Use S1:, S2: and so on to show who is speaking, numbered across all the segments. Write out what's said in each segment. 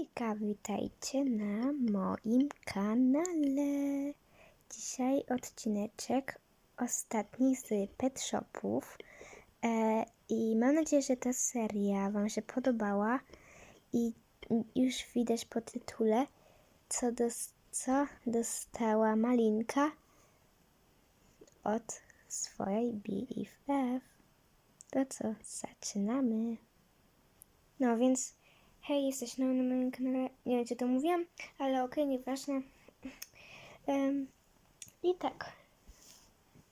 S1: Hejka, witajcie na moim kanale. Dzisiaj odcineczek ostatni z Pet Shopów. E, I mam nadzieję, że ta seria Wam się podobała. I już widać po tytule, co, dos- co dostała Malinka od swojej BFF. To co, zaczynamy. No więc, hej, jesteś nowy na moim kanale. Nie wiem, czy to mówiłam, ale okej, nieważne. Em, I tak.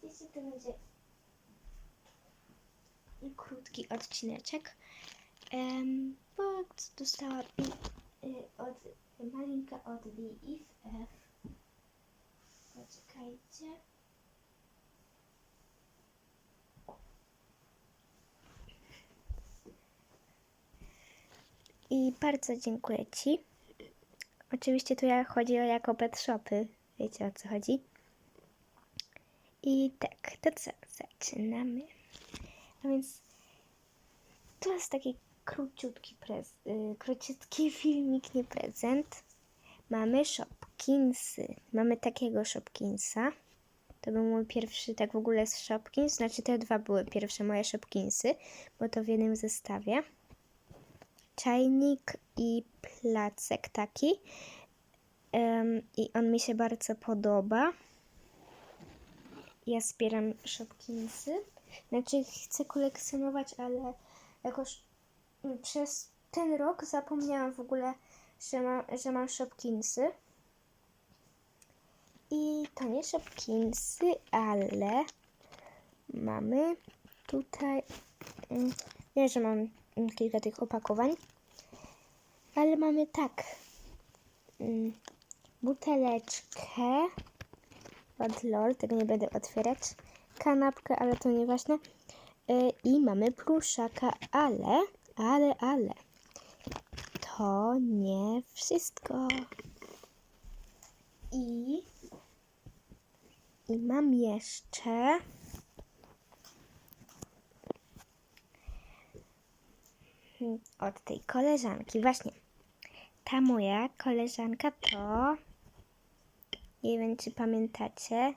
S1: Dzisiaj to będzie krótki odcineczek. Um, bo dostałam y, od malinka od BFF. Poczekajcie. I bardzo dziękuję Ci. Oczywiście tu chodzi o jako pet shopy. Wiecie o co chodzi. I tak, to co? Zaczynamy. A więc to jest taki króciutki, prez, y, króciutki filmik, nie prezent. Mamy Shopkinsy. Mamy takiego Shopkinsa. To był mój pierwszy, tak w ogóle z Shopkins. Znaczy te dwa były pierwsze moje Shopkinsy, bo to w jednym zestawie czajnik i placek taki. Em, I on mi się bardzo podoba. Ja zbieram Shopkinsy. Znaczy chcę kolekcjonować, ale jakoś mm, przez ten rok zapomniałam w ogóle, że, ma, że mam Shopkinsy. I to nie Shopkinsy, ale mamy tutaj... mm, Nie, że mam mm, kilka tych opakowań, ale mamy tak. mm, Buteleczkę od LOL, tego nie będę otwierać. Kanapkę, ale to nieważne. Y, I mamy pluszaka, ale, ale, ale. To nie wszystko. I, i mam jeszcze od tej koleżanki. Właśnie. Ta moja koleżanka to. Nie wiem, czy pamiętacie.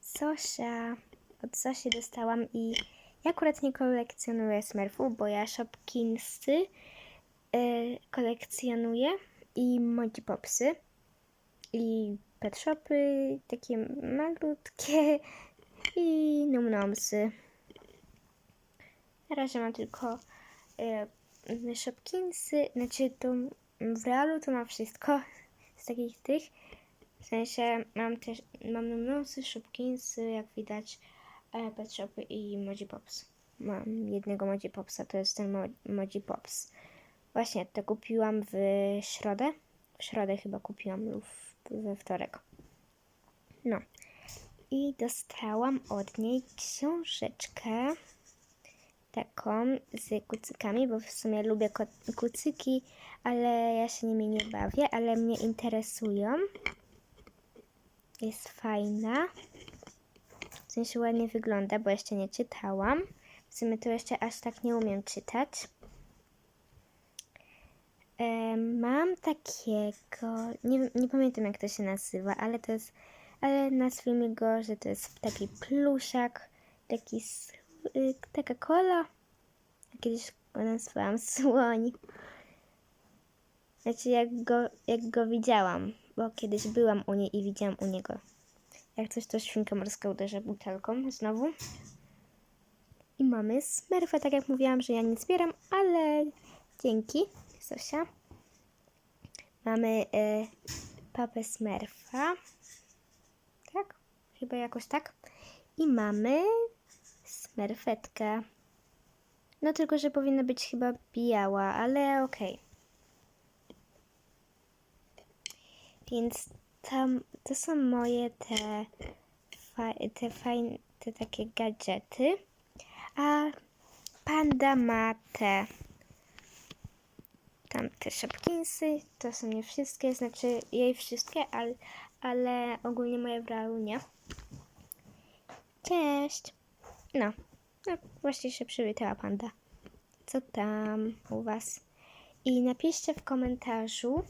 S1: Zosia. Od Zosi dostałam i ja akurat nie kolekcjonuję Smurfów, bo ja Shopkinsy y, kolekcjonuję i Moji Popsy i Pet Shopy, takie malutkie i Numnomsy. Na razie mam tylko y, Shopkinsy, znaczy to w realu to mam wszystko z takich tych. W sensie mam też, mam Numnomsy, Shopkinsy, jak widać, e, Pet Shopy i Moji Pops. Mam jednego Moji Popsa, to jest ten Mo- Moji Pops. Właśnie, to kupiłam w środę. W środę chyba kupiłam lub we wtorek. No. I dostałam od niej książeczkę taką z kucykami, bo w sumie lubię kucyki, ale ja się nimi nie bawię, ale mnie interesują. Jest fajna. W sensie ładnie wygląda, bo jeszcze nie czytałam. W sumie to jeszcze aż tak nie umiem czytać. Em, Mam takiego, nie, nie pamiętam jak to się nazywa, ale to jest, ale nazwijmy go, że to jest taki pluszak, taki, taka kola. Kiedyś nazwałam słoń. Znaczy jak go, jak go widziałam, bo kiedyś byłam u niej i widziałam u niego. Jak coś to świnka morska uderza butelką znowu. I mamy smerfa, tak jak mówiłam, że ja nie zbieram, ale dzięki, Zosia. Mamy e, papę smerfa. Tak? Chyba jakoś tak. I mamy smerfetkę. No tylko, że powinna być chyba biała, ale okej. Więc tam, to są moje te, te fajne, te takie gadżety. A panda ma te tam te Shopkinsy, to są nie wszystkie, znaczy jej wszystkie, ale, ale ogólnie moje w realu nie. Cześć! No, no właśnie się przywitała panda. Co tam u was? I napiszcie w komentarzu,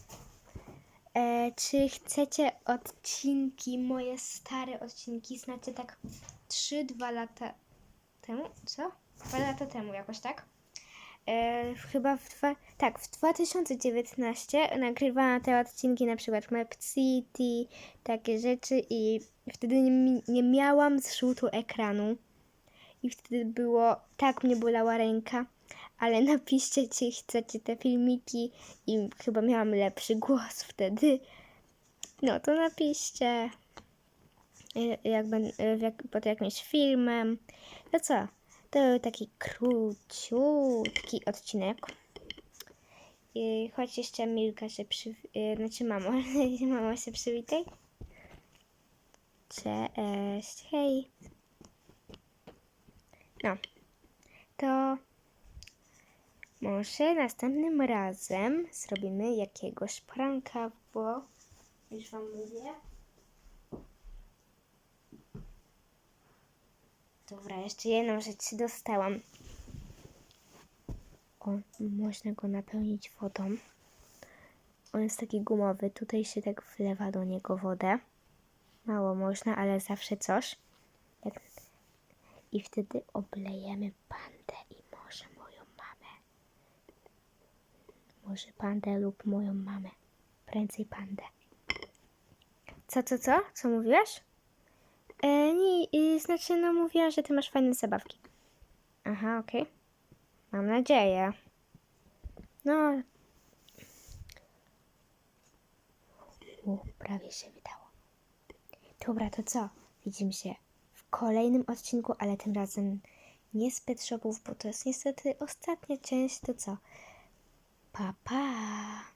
S1: e, czy chcecie odcinki, moje stare odcinki, znacie tak 3-2 lata temu, co? 2 lata temu jakoś, tak? E, chyba w dwa, tak, w 2019 nagrywałam te odcinki, na przykład Map City, takie rzeczy i wtedy nie, nie miałam zrzutu ekranu i wtedy było, tak mnie bolała ręka, ale napiszcie, czy chcecie te filmiki i chyba miałam lepszy głos wtedy. No to napiszcie, e, jak, e, jak, pod jakimś filmem. To co? To był taki króciutki odcinek. I chodź jeszcze Milka się przy... e, Znaczy mamo, mamo się przywitaj. Cześć, hej. No, to może następnym razem zrobimy jakiegoś pranka, bo już wam mówię. Dobra, jeszcze jedną rzecz dostałam. O, można go napełnić wodą. On jest taki gumowy, tutaj się tak wlewa do niego wodę. Mało można, ale zawsze coś. I wtedy oblejemy pandę i może moją mamę. Może pandę lub moją mamę. Prędzej pandę. Co, co, co? Co mówiłaś? E, nie, y, znaczy, no mówiła, że ty masz fajne zabawki. Aha, okej. Mam nadzieję. No. U, prawie się wydało. Dobra, to co? Widzimy się kolejnym odcinku, ale tym razem nie z Pet Shopów, bo to jest niestety ostatnia część. To co? Pa, pa!